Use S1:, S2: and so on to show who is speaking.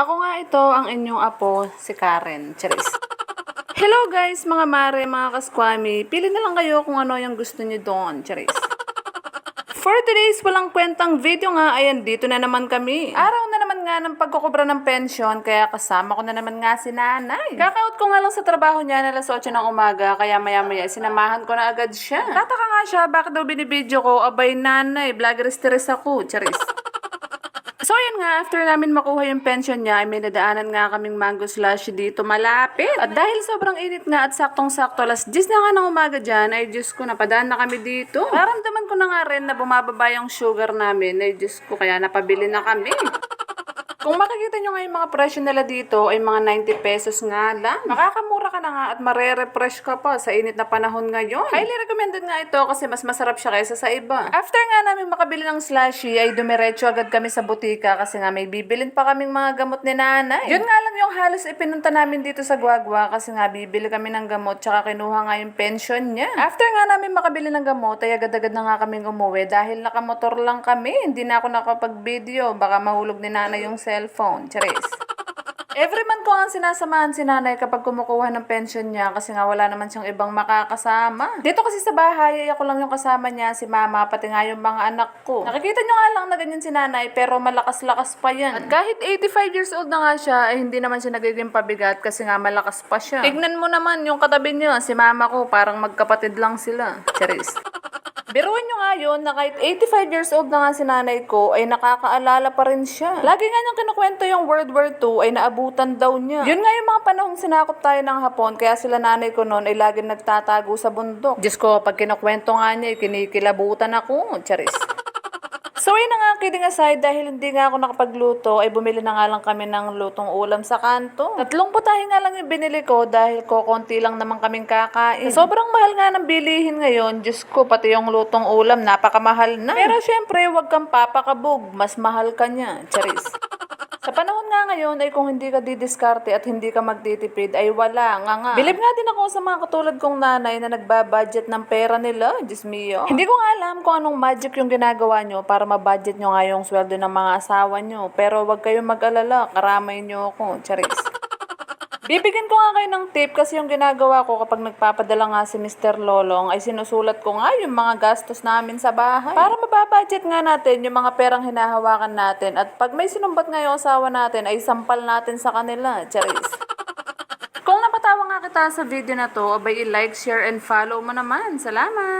S1: Ako nga ito ang inyong apo, si Karen. Charis. Hello guys, mga mare, mga kaskwami. Pili na lang kayo kung ano yung gusto niyo doon. Charis. For today's walang kwentang video nga, ayan, dito na naman kami. Araw na naman nga ng pagkukubra ng pension, kaya kasama ko na naman nga si nanay. Kakaut ko nga lang sa trabaho niya na alas 8 ng umaga, kaya maya-maya sinamahan ko na agad siya. Tataka nga siya, bakit daw binibidyo ko, abay nanay, vlogger stress ako, charis. Nga, after namin makuha yung pension niya, ay may nadaanan nga kaming mango slush dito malapit. At dahil sobrang init nga at saktong-sakto, alas 10 na nga ng umaga dyan, ay Diyos ko, napadaan na kami dito. Naramdaman ko na nga rin na bumababa yung sugar namin, ay Diyos ko, kaya napabili na kami. Kung makikita nyo nga yung mga presyo nila dito ay mga 90 pesos nga lang. Makakamura ka na nga at marere-refresh ka pa sa init na panahon ngayon. Highly recommended nga ito kasi mas masarap siya kaysa sa iba. After nga namin makabili ng slushy ay dumiretso agad kami sa butika kasi nga may bibilin pa kaming mga gamot ni nanay. Yun nga lang yung halos ipinunta namin dito sa Guagua kasi nga bibili kami ng gamot tsaka kinuha nga yung pension niya. After nga namin makabili ng gamot ay agad-agad na nga kaming umuwi dahil nakamotor lang kami. Hindi na ako nakapag-video. Baka mahulog ni nanay yung cellphone. Charis. Every month ko nga sinasamahan si nanay kapag kumukuha ng pension niya kasi nga wala naman siyang ibang makakasama. Dito kasi sa bahay, ay ako lang yung kasama niya, si mama, pati nga yung mga anak ko. Nakikita niyo nga lang na ganyan si nanay pero malakas-lakas pa yan. At kahit 85 years old na nga siya, ay hindi naman siya nagiging pabigat kasi nga malakas pa siya. Tignan mo naman yung katabi niya, si mama ko, parang magkapatid lang sila. Charis. Biruin nyo nga yun na kahit 85 years old na nga si nanay ko ay nakakaalala pa rin siya. Lagi nga niyang kinukwento yung World War II ay naabutan daw niya. Yun nga yung mga panahong sinakop tayo ng hapon kaya sila nanay ko noon ay lagi nagtatago sa bundok. Diyos ko, pag kinukwento nga niya, kinikilabutan ako. Charis. So yun na nga, kidding aside, dahil hindi nga ako nakapagluto, ay bumili na nga lang kami ng lutong ulam sa kanto. Tatlong putahe nga lang yung binili ko dahil ko konti lang naman kaming kakain. Sobrang mahal nga ng bilihin ngayon, Diyos ko, pati yung lutong ulam, napakamahal na. Pero syempre, wag kang papakabog, mas mahal ka niya. Charis. Sa panahon nga ngayon ay kung hindi ka didiskarte at hindi ka magtitipid ay wala nga nga. Bilib nga din ako sa mga katulad kong nanay na nagbabudget ng pera nila. Diyos mio. Hindi ko nga alam kung anong magic yung ginagawa nyo para mabudget nyo nga yung sweldo ng mga asawa nyo. Pero wag kayong mag-alala. Karamay nyo ako. Charis. Bibigyan ko nga kayo ng tip kasi yung ginagawa ko kapag nagpapadala nga si Mr. Lolong ay sinusulat ko nga yung mga gastos namin sa bahay. Para mababudget nga natin yung mga perang hinahawakan natin at pag may sinumbat nga yung asawa natin ay sampal natin sa kanila. Charis. Kung napatawa nga kita sa video na to, abay i-like, share, and follow mo naman. Salamat!